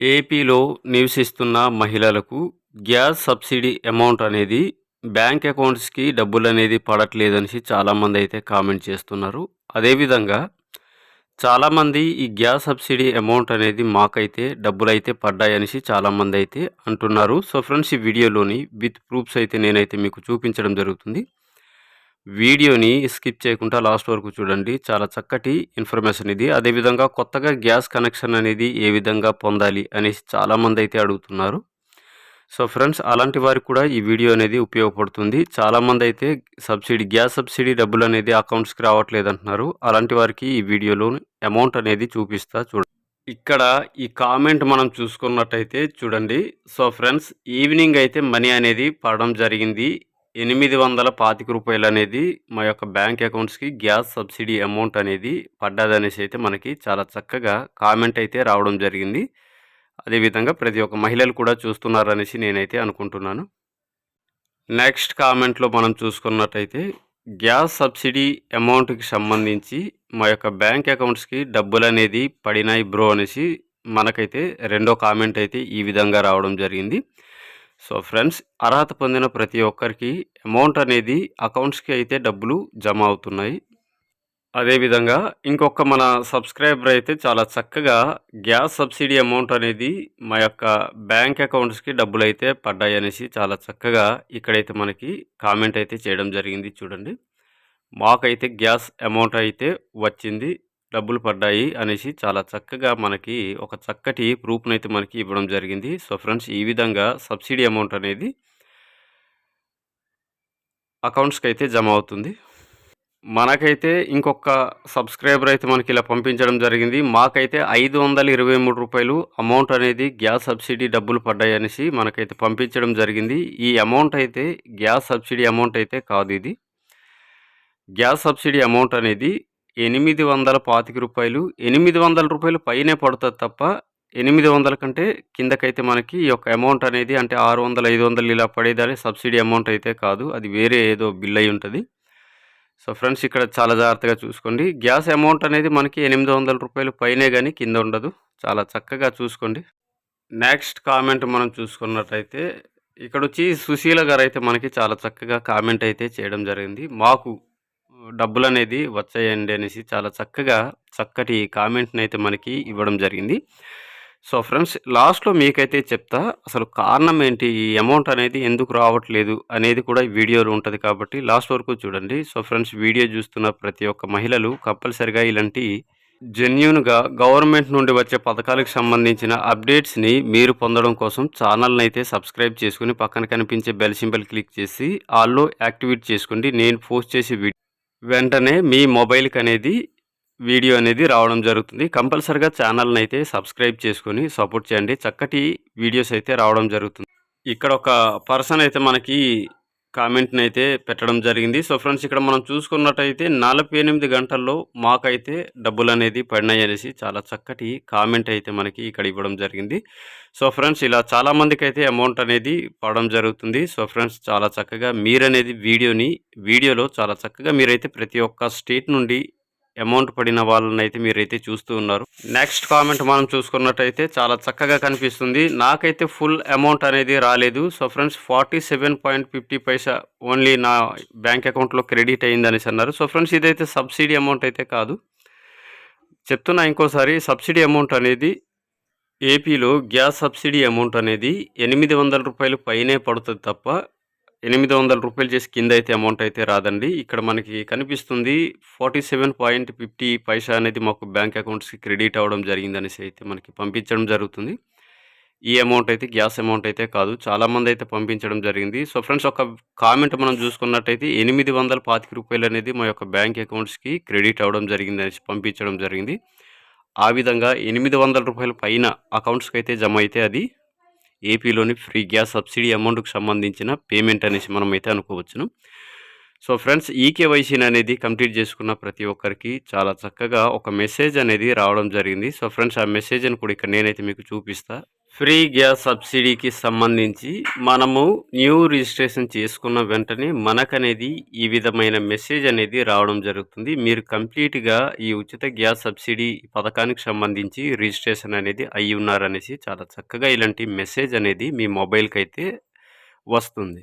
ఏపీలో నివసిస్తున్న మహిళలకు గ్యాస్ సబ్సిడీ అమౌంట్ అనేది బ్యాంక్ అకౌంట్స్కి డబ్బులు అనేది పడట్లేదనేసి చాలామంది అయితే కామెంట్ చేస్తున్నారు. అదేవిధంగా చాలామంది ఈ గ్యాస్ సబ్సిడీ అమౌంట్ అనేది మాకైతే డబ్బులు అయితే పడ్డాయనేసి చాలామంది అయితే అంటున్నారు. సో ఫ్రెండ్స్ ఈ వీడియోలోని విత్ ప్రూఫ్స్ అయితే నేనైతే మీకు చూపించడం జరుగుతుంది. వీడియోని స్కిప్ చేయకుండా లాస్ట్ వరకు చూడండి. చాలా చక్కటి ఇన్ఫర్మేషన్ ఇది. అదేవిధంగా కొత్తగా గ్యాస్ కనెక్షన్ అనేది ఏ విధంగా పొందాలి అనేసి చాలామంది అయితే అడుగుతున్నారు. సో ఫ్రెండ్స్ అలాంటి వారికి కూడా ఈ వీడియో అనేది ఉపయోగపడుతుంది. చాలామంది అయితే సబ్సిడీ గ్యాస్ సబ్సిడీ డబ్బులు అనేది అకౌంట్స్కి రావట్లేదు అంటున్నారు అలాంటి వారికి ఈ వీడియోలో అమౌంట్ అనేది చూపిస్తా చూడండి ఇక్కడ ఈ కామెంట్ మనం చూసుకున్నట్టయితే చూడండి. సో ఫ్రెండ్స్ ఈవినింగ్ అయితే మనీ అనేది పడడం జరిగింది. ఎనిమిది వందల పాతిక రూపాయలు అనేది మా యొక్క బ్యాంక్ అకౌంట్స్కి గ్యాస్ సబ్సిడీ అమౌంట్ అనేది పడ్డదనేసి అయితే మనకి చాలా చక్కగా కామెంట్ అయితే రావడం జరిగింది. అదేవిధంగా ప్రతి ఒక్క మహిళలు కూడా చూస్తున్నారనేసి నేనైతే అనుకుంటున్నాను. నెక్స్ట్ కామెంట్లో మనం చూసుకున్నట్టయితే గ్యాస్ సబ్సిడీ అమౌంట్కి సంబంధించి మా యొక్క బ్యాంక్ అకౌంట్స్కి డబ్బులు అనేది పడినాయి బ్రో అనేసి మనకైతే రెండో కామెంట్ అయితే ఈ విధంగా రావడం జరిగింది. సో ఫ్రెండ్స్ అర్హత పొందిన ప్రతి ఒక్కరికి అమౌంట్ అనేది అకౌంట్స్కి అయితే డబ్బులు జమ అవుతున్నాయి. అదేవిధంగా ఇంకొక మన సబ్స్క్రైబర్ అయితే చాలా చక్కగా గ్యాస్ సబ్సిడీ అమౌంట్ అనేది మా యొక్క బ్యాంక్ అకౌంట్స్కి డబ్బులు అయితే పడ్డాయి అనేసి చాలా చక్కగా ఇక్కడైతే మనకి కామెంట్ అయితే చేయడం జరిగింది చూడండి. మాకైతే గ్యాస్ అమౌంట్ అయితే వచ్చింది. డబ్బులు పడ్డాయి అనేసి చాలా చక్కగా మనకి ఒక చక్కటి ప్రూఫ్ని అయితే మనకి ఇవ్వడం జరిగింది. సో ఫ్రెండ్స్ ఈ విధంగా సబ్సిడీ అమౌంట్ అనేది అకౌంట్స్కి అయితే జమ అవుతుంది. మనకైతే ఇంకొక సబ్స్క్రైబర్ అయితే మనకి ఇలా పంపించడం జరిగింది. మాకైతే ఐదు వందల ఇరవై మూడు రూపాయలు అమౌంట్ అనేది గ్యాస్ సబ్సిడీ డబ్బులు పడ్డాయి అనేసి మనకైతే పంపించడం జరిగింది. ఈ అమౌంట్ అయితే గ్యాస్ సబ్సిడీ అమౌంట్ అయితే కాదు ఇది. గ్యాస్ సబ్సిడీ అమౌంట్ అనేది ఎనిమిది వందల పాతిక రూపాయలు. ఎనిమిది వందల రూపాయలు పైనే పడుతుంది తప్ప ఎనిమిది వందల కంటే కిందకైతే మనకి ఈ యొక్క అమౌంట్ అనేది అంటే ఆరు వందలు ఐదు వందలు ఇలా పడేదాని సబ్సిడీ అమౌంట్ అయితే కాదు. అది వేరే ఏదో బిల్ అయి ఉంటుంది. సో ఫ్రెండ్స్ ఇక్కడ చాలా జాగ్రత్తగా చూసుకోండి. గ్యాస్ అమౌంట్ అనేది మనకి ఎనిమిది వందల రూపాయలు పైనే కానీ కింద ఉండదు. చాలా చక్కగా చూసుకోండి. నెక్స్ట్ కామెంట్ మనం చూసుకున్నట్టయితే ఇక్కడ వచ్చి సుశీల గారు అయితే మనకి చాలా చక్కగా కామెంట్ అయితే చేయడం జరిగింది. మాకు డబ్బులు అనేది వచ్చాయండి అనేసి చాలా చక్కగా చక్కటి కామెంట్ని అయితే మనకి ఇవ్వడం జరిగింది. సో ఫ్రెండ్స్ లాస్ట్లో మీకైతే చెప్తా అసలు కారణం ఏంటి? ఈ అమౌంట్ అనేది ఎందుకు రావట్లేదు అనేది కూడా ఈ వీడియోలో ఉంటుంది కాబట్టి లాస్ట్ వరకు చూడండి. సో ఫ్రెండ్స్ వీడియో చూస్తున్న ప్రతి ఒక్క మహిళలు కంపల్సరిగా ఇలాంటి జెన్యున్గా గవర్నమెంట్ నుండి వచ్చే పథకాలకు సంబంధించిన అప్డేట్స్ని మీరు పొందడం కోసం ఛానల్ని అయితే సబ్స్క్రైబ్ చేసుకుని పక్కన కనిపించే బెల్ సింబల్ క్లిక్ చేసి ఆల్లో యాక్టివేట్ చేసుకోండి. నేను పోస్ట్ చేసే వీడియో వెంటనే మీ మొబైల్కి అనేది వీడియో అనేది రావడం జరుగుతుంది. కంపల్సరిగా ఛానల్ని అయితే సబ్స్క్రైబ్ చేసుకొని సపోర్ట్ చేయండి. చక్కటి వీడియోస్ అయితే రావడం జరుగుతుంది. ఇక్కడ ఒక పర్సన్ అయితే మనకి కామెంట్ని అయితే పెట్టడం జరిగింది. సో ఫ్రెండ్స్ ఇక్కడ మనం చూసుకున్నట్టయితే నలభై ఎనిమిది గంటల్లో మాకైతే డబ్బులు అనేది పడినాయి అనేసి చాలా చక్కటి కామెంట్ అయితే మనకి ఇక్కడ ఇవ్వడం జరిగింది. సో ఫ్రెండ్స్ ఇలా చాలామందికి అయితే అమౌంట్ అనేది పడడం జరుగుతుంది. సో ఫ్రెండ్స్ చాలా చక్కగా మీరనేది వీడియోని వీడియోలో చాలా చక్కగా మీరైతే ప్రతి ఒక్క స్టేట్ నుండి అమౌంట్ పడిన వాళ్ళని అయితే మీరైతే చూస్తూ ఉన్నారు. నెక్స్ట్ కామెంట్ మనం చూసుకున్నట్టయితే చాలా చక్కగా కనిపిస్తుంది. నాకైతే ఫుల్ అమౌంట్ అనేది రాలేదు. So friends forty seven point fifty పైసా ఓన్లీ నా బ్యాంక్ అకౌంట్లో క్రెడిట్ అయింది అనేసి అన్నారు. సో ఫ్రెండ్స్ ఇదైతే సబ్సిడీ అమౌంట్ అయితే కాదు. చెప్తున్నా ఇంకోసారి సబ్సిడీ అమౌంట్ అనేది ఏపీలో గ్యాస్ సబ్సిడీ అమౌంట్ అనేది ఎనిమిది వందల రూపాయలు పైనే పడుతుంది తప్ప ఎనిమిది వందల రూపాయలు చేసి కింద అయితే అమౌంట్ అయితే రాదండి. ఇక్కడ మనకి కనిపిస్తుంది ఫార్టీ సెవెన్ పాయింట్ ఫిఫ్టీ పైసా అనేది మాకు బ్యాంక్ అకౌంట్స్కి క్రెడిట్ అవ్వడం జరిగింది అనేసి అయితే మనకి పంపించడం జరుగుతుంది. ఈ అమౌంట్ అయితే గ్యాస్ అమౌంట్ అయితే కాదు చాలామంది అయితే పంపించడం జరిగింది. సో ఫ్రెండ్స్ ఒక కామెంట్ మనం చూసుకున్నట్టయితే ఎనిమిది వందల పాతిక రూపాయలు అనేది మా యొక్క బ్యాంక్ అకౌంట్స్కి క్రెడిట్ అవ్వడం జరిగింది అనేసి పంపించడం జరిగింది. ఆ విధంగా ఎనిమిది వందల రూపాయల పైన అకౌంట్స్కి అయితే జమ అయితే అది ఏపీలోని ఫ్రీ గ్యాస్ సబ్సిడీ అమౌంట్కి సంబంధించిన పేమెంట్ అనేసి మనం అయితే అనుకోవచ్చును. సో ఫ్రెండ్స్ ఈకేవైసీని అనేది కంప్లీట్ చేసుకున్న ప్రతి ఒక్కరికి చాలా చక్కగా ఒక మెసేజ్ అనేది రావడం జరిగింది. సో ఫ్రెండ్స్ ఆ మెసేజ్ని కూడా ఇక్కడ నేనైతే మీకు చూపిస్తా. ఫ్రీ గ్యాస్ సబ్సిడీకి సంబంధించి మనము న్యూ రిజిస్ట్రేషన్ చేసుకున్న వెంటనే మనకనేది ఈ విధమైన మెసేజ్ అనేది రావడం జరుగుతుంది. మీరు కంప్లీట్గా ఈ ఉచిత గ్యాస్ సబ్సిడీ పథకానికి సంబంధించి రిజిస్ట్రేషన్ అనేది అయి ఉన్నారనేసి చాలా చక్కగా ఇలాంటి మెసేజ్ అనేది మీ మొబైల్కి అయితే వస్తుంది.